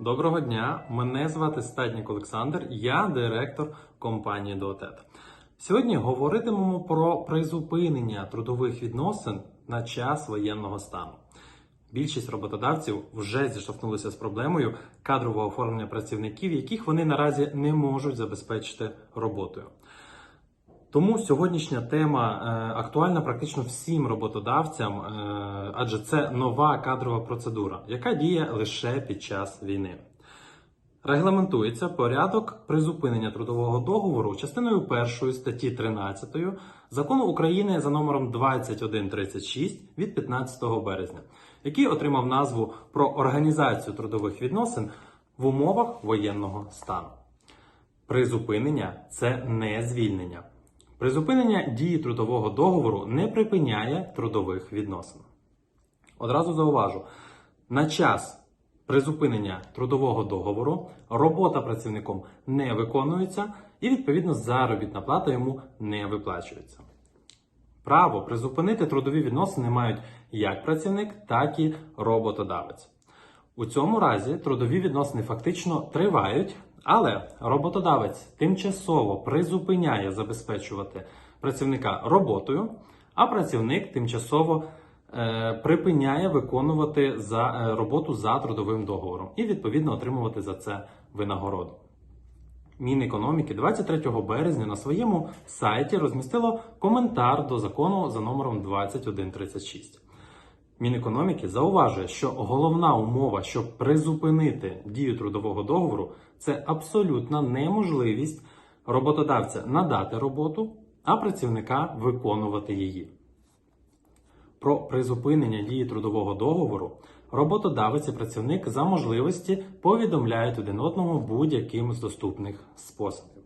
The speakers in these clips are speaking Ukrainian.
Доброго дня, мене звати Статнік Олександр, я директор компанії Доотет. Сьогодні говоритимемо про призупинення трудових відносин на час воєнного стану. Більшість роботодавців вже зіштовхнулися з проблемою кадрового оформлення працівників, яких вони наразі не можуть забезпечити роботою. Тому сьогоднішня тема е, актуальна практично всім роботодавцям, е, адже це нова кадрова процедура, яка діє лише під час війни. Регламентується порядок призупинення трудового договору частиною 1 статті 13 закону України за номером 2136 від 15 березня, який отримав назву про організацію трудових відносин в умовах воєнного стану. Призупинення це не звільнення. Призупинення дії трудового договору не припиняє трудових відносин. Одразу зауважу, на час призупинення трудового договору робота працівником не виконується і, відповідно, заробітна плата йому не виплачується. Право призупинити трудові відносини мають як працівник, так і роботодавець. У цьому разі трудові відносини фактично тривають, але роботодавець тимчасово призупиняє забезпечувати працівника роботою, а працівник тимчасово е, припиняє виконувати за, е, роботу за трудовим договором і відповідно отримувати за це винагороду. Мінекономіки 23 березня на своєму сайті розмістило коментар до закону за номером 2136. Мінекономіки зауважує, що головна умова, щоб призупинити дію трудового договору, це абсолютна неможливість роботодавця надати роботу, а працівника виконувати її. Про призупинення дії трудового договору роботодавець і працівник за можливості повідомляють один одному будь-яким з доступних способів.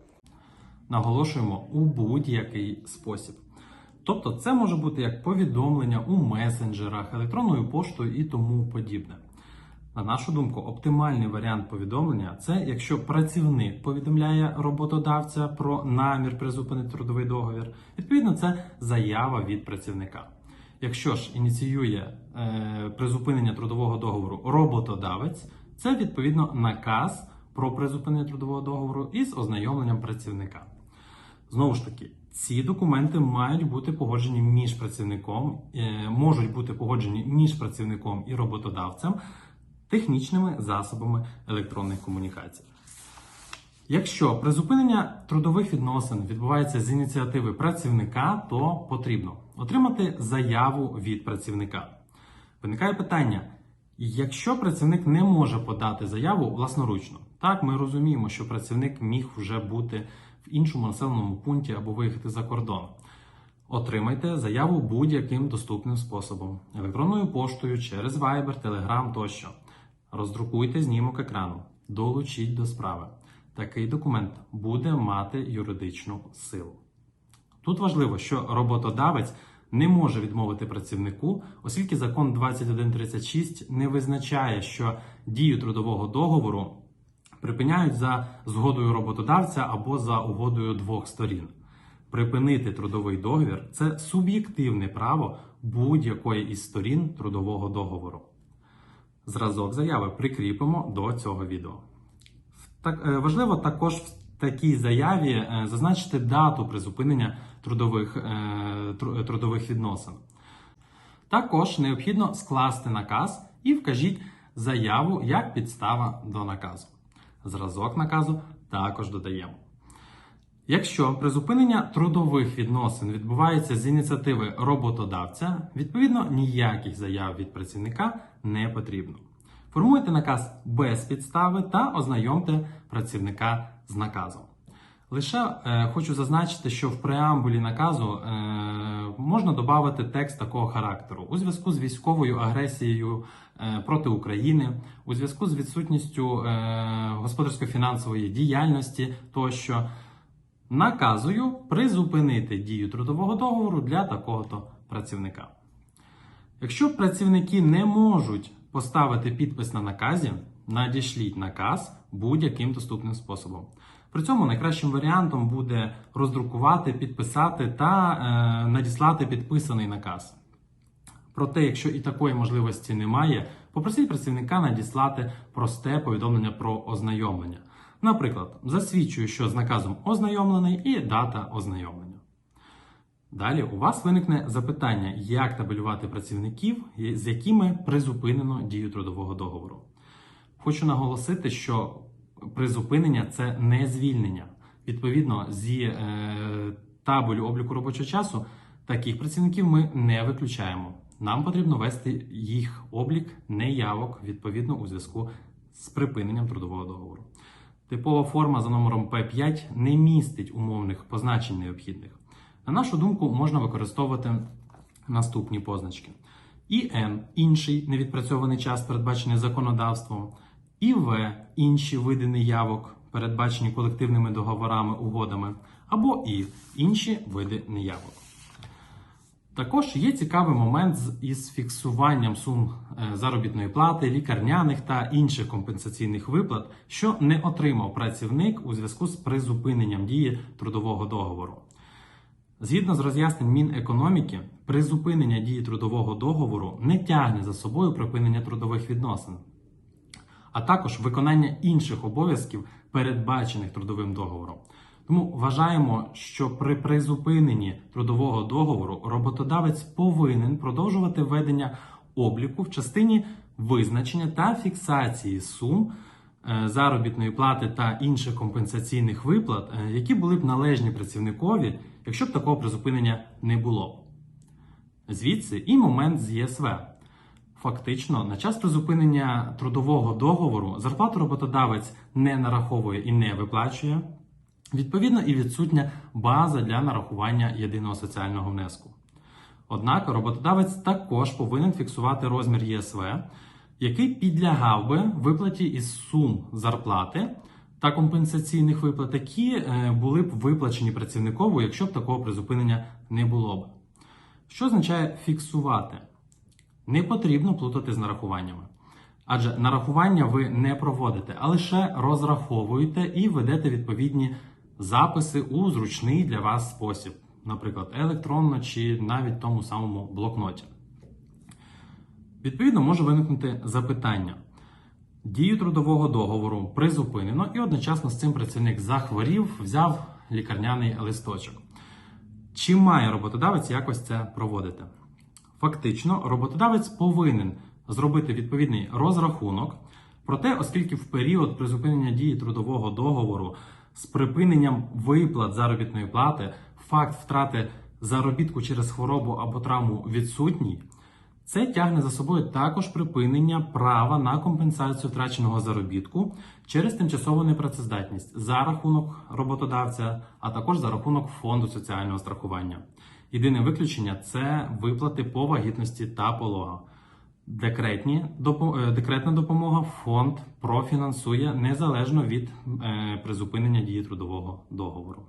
Наголошуємо у будь-який спосіб. Тобто це може бути як повідомлення у месенджерах, електронною поштою і тому подібне. На нашу думку, оптимальний варіант повідомлення це якщо працівник повідомляє роботодавця про намір призупинити трудовий договір. Відповідно, це заява від працівника. Якщо ж ініціює е, призупинення трудового договору роботодавець, це відповідно наказ про призупинення трудового договору із ознайомленням працівника. Знову ж таки, ці документи мають бути погоджені між працівником, е, можуть бути погоджені між працівником і роботодавцем технічними засобами електронних комунікацій. Якщо призупинення трудових відносин відбувається з ініціативи працівника, то потрібно отримати заяву від працівника. Виникає питання: якщо працівник не може подати заяву власноручно, так ми розуміємо, що працівник міг вже бути в іншому населеному пункті або виїхати за кордон. Отримайте заяву будь-яким доступним способом: електронною поштою, через Viber, Telegram тощо. Роздрукуйте знімок екрану, долучіть до справи. Такий документ буде мати юридичну силу. Тут важливо, що роботодавець не може відмовити працівнику, оскільки закон 2136 не визначає, що дію трудового договору припиняють за згодою роботодавця або за угодою двох сторін. Припинити трудовий договір це суб'єктивне право будь-якої із сторін трудового договору. Зразок заяви прикріпимо до цього відео. Так, е, важливо також в такій заяві е, зазначити дату призупинення трудових, е, трудових відносин. Також необхідно скласти наказ і вкажіть заяву як підстава до наказу. Зразок наказу також додаємо. Якщо призупинення трудових відносин відбувається з ініціативи роботодавця, відповідно ніяких заяв від працівника не потрібно. Формуйте наказ без підстави та ознайомте працівника з наказом. Лише е, хочу зазначити, що в преамбулі наказу е, можна додати текст такого характеру у зв'язку з військовою агресією е, проти України, у зв'язку з відсутністю е, господарсько-фінансової діяльності тощо. Наказую призупинити дію трудового договору для такого-то працівника. Якщо працівники не можуть поставити підпис на наказі, надішліть наказ будь-яким доступним способом. При цьому найкращим варіантом буде роздрукувати, підписати та е, надіслати підписаний наказ. Проте, якщо і такої можливості немає, попросіть працівника надіслати просте повідомлення про ознайомлення. Наприклад, засвідчую, що з наказом ознайомлений і дата ознайомлення. Далі у вас виникне запитання, як табелювати працівників, з якими призупинено дію трудового договору. Хочу наголосити, що призупинення це не звільнення. Відповідно, зі е, табелю обліку робочого часу таких працівників ми не виключаємо. Нам потрібно вести їх облік неявок відповідно у зв'язку з припиненням трудового договору. Типова форма за номером П5 не містить умовних позначень необхідних. На нашу думку, можна використовувати наступні позначки: ІН інший невідпрацьований час, передбачений законодавством, ІВ інші види неявок, передбачені колективними договорами, угодами, або І інші види неявок. Також є цікавий момент із фіксуванням сум е, заробітної плати, лікарняних та інших компенсаційних виплат, що не отримав працівник у зв'язку з призупиненням дії трудового договору. Згідно з роз'яснень Мінекономіки, призупинення дії трудового договору не тягне за собою припинення трудових відносин, а також виконання інших обов'язків, передбачених трудовим договором. Тому вважаємо, що при призупиненні трудового договору роботодавець повинен продовжувати ведення обліку в частині визначення та фіксації сум е, заробітної плати та інших компенсаційних виплат, е, які були б належні працівникові, якщо б такого призупинення не було. Звідси і момент з ЄСВ. Фактично, на час призупинення трудового договору зарплату роботодавець не нараховує і не виплачує. Відповідно, і відсутня база для нарахування єдиного соціального внеску. Однак роботодавець також повинен фіксувати розмір ЄСВ, який підлягав би виплаті із сум зарплати та компенсаційних виплат, які е, були б виплачені працівникову, якщо б такого призупинення не було б. Що означає фіксувати? Не потрібно плутати з нарахуваннями. Адже нарахування ви не проводите, а лише розраховуєте і ведете відповідні записи у зручний для вас спосіб, наприклад, електронно чи навіть в тому самому блокноті. Відповідно, може виникнути запитання. Дію трудового договору призупинено і одночасно з цим працівник захворів, взяв лікарняний листочок. Чи має роботодавець якось це проводити? Фактично, роботодавець повинен зробити відповідний розрахунок. Проте, оскільки в період призупинення дії трудового договору з припиненням виплат заробітної плати факт втрати заробітку через хворобу або травму відсутній, це тягне за собою також припинення права на компенсацію втраченого заробітку через тимчасову непрацездатність за рахунок роботодавця, а також за рахунок фонду соціального страхування. Єдине виключення це виплати по вагітності та пологах. Декретні, е, декретна допомога фонд профінансує незалежно від е, призупинення дії трудового договору.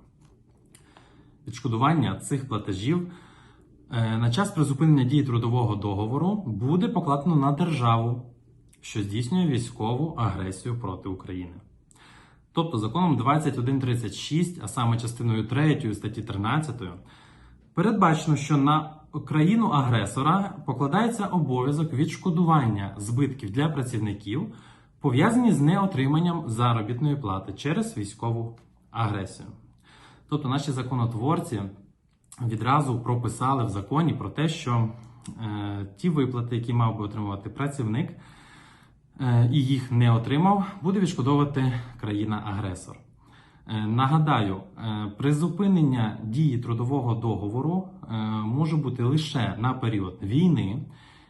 Відшкодування цих платежів е, на час призупинення дії трудового договору буде покладено на державу, що здійснює військову агресію проти України. Тобто законом 2136, а саме частиною 3 статті 13, передбачено, що на країну-агресора покладається обов'язок відшкодування збитків для працівників, пов'язані з неотриманням заробітної плати через військову агресію. Тобто наші законотворці відразу прописали в законі про те, що е, ті виплати, які мав би отримувати працівник, е, і їх не отримав, буде відшкодовувати країна-агресор. Е, Нагадаю, е, призупинення дії трудового договору е, може бути лише на період війни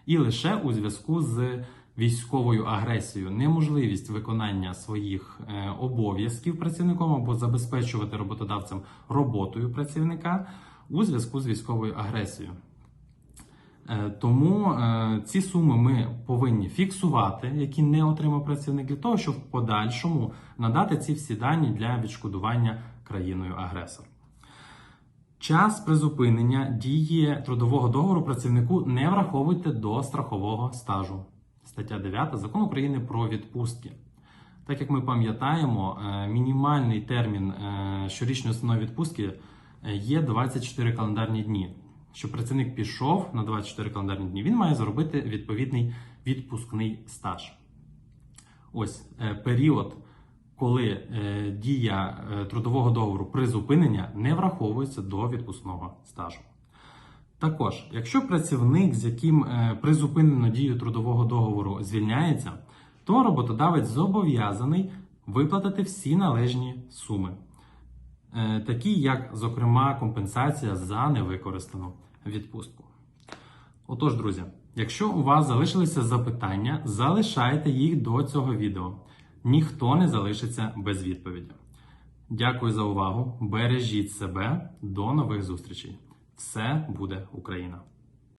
і лише у зв'язку з військовою агресією, неможливість виконання своїх обов'язків працівником або забезпечувати роботодавцем роботою працівника у зв'язку з військовою агресією. Е, Тому е, ці суми ми повинні фіксувати, які не отримав працівник, для того, щоб в подальшому надати ці всі дані для відшкодування країною агресор. Час призупинення дії трудового договору працівнику не враховуйте до страхового стажу. Стаття 9 Закону України про відпустки. Так як ми пам'ятаємо, е, мінімальний термін щорічної основної відпустки є 24 календарні дні. Що працівник пішов на 24 календарні дні, він має зробити відповідний відпускний стаж. Ось е, період, коли е, дія е, трудового договору призупинення не враховується до відпускного стажу. Також, якщо працівник, з яким призупинено дію трудового договору, звільняється, то роботодавець зобов'язаний виплатити всі належні суми, такі як, зокрема, компенсація за невикористану відпустку. Отож, друзі, якщо у вас залишилися запитання, залишайте їх до цього відео. Ніхто не залишиться без відповіді. Дякую за увагу. Бережіть себе. До нових зустрічей. Все буде Україна!